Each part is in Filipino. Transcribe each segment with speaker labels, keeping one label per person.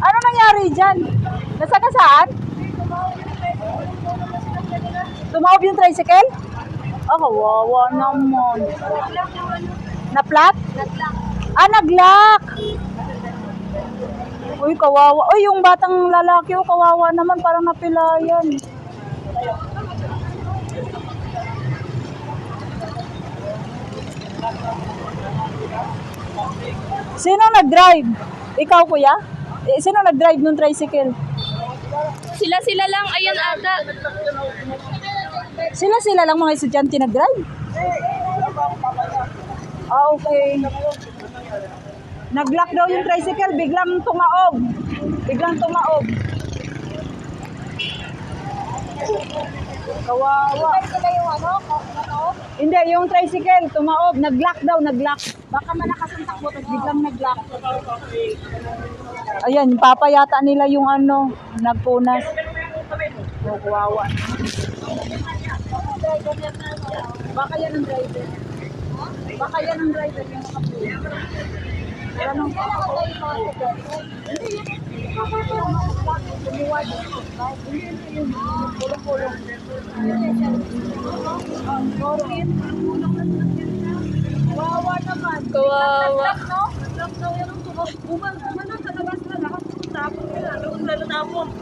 Speaker 1: Ano nangyari dyan? Nasa ka saan? Tumawag yung tricycle? Oh, kawawa naman. Na-flat? Ah, nag-lock. Uy, kawawa. Uy, yung batang lalaki, oh, kawawa naman. Parang napilayan. Sino nag-drive? Ikaw, kuya? Eh, sino nag-drive nung tricycle?
Speaker 2: Sila-sila lang, ayan ata.
Speaker 1: Sila-sila lang mga estudyante nag-drive? Ah, okay. Nag-lock daw yung tricycle, biglang tumaob. Biglang tumaob. Kawawa.
Speaker 2: Sila yung ano, ano?
Speaker 1: Hindi, yung tricycle, tumaob. Nag-lock daw, nag-lock. Baka malakas ang takbo, tapos biglang nag-lock. Ayan, papayata nila yung ano, nagpunas. Oh, kawawa. Baka yan ang driver. Baka yan ang driver yung nakapunas. Wala nang Kawawa naman.
Speaker 2: Kawawa.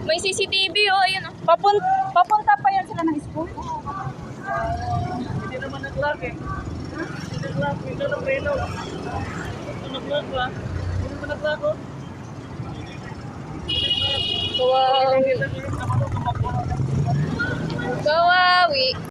Speaker 2: May CCTV, oh, ayan oh.
Speaker 1: Papun papunta pa yan sila ng school?
Speaker 3: Hindi naman nag-lock eh. Hindi nag-lock. Ito nag-lock ba? Hindi naman nag-lock oh.
Speaker 2: Kawawi.
Speaker 3: Hindi naman nag-lock.
Speaker 2: Kawawi. literally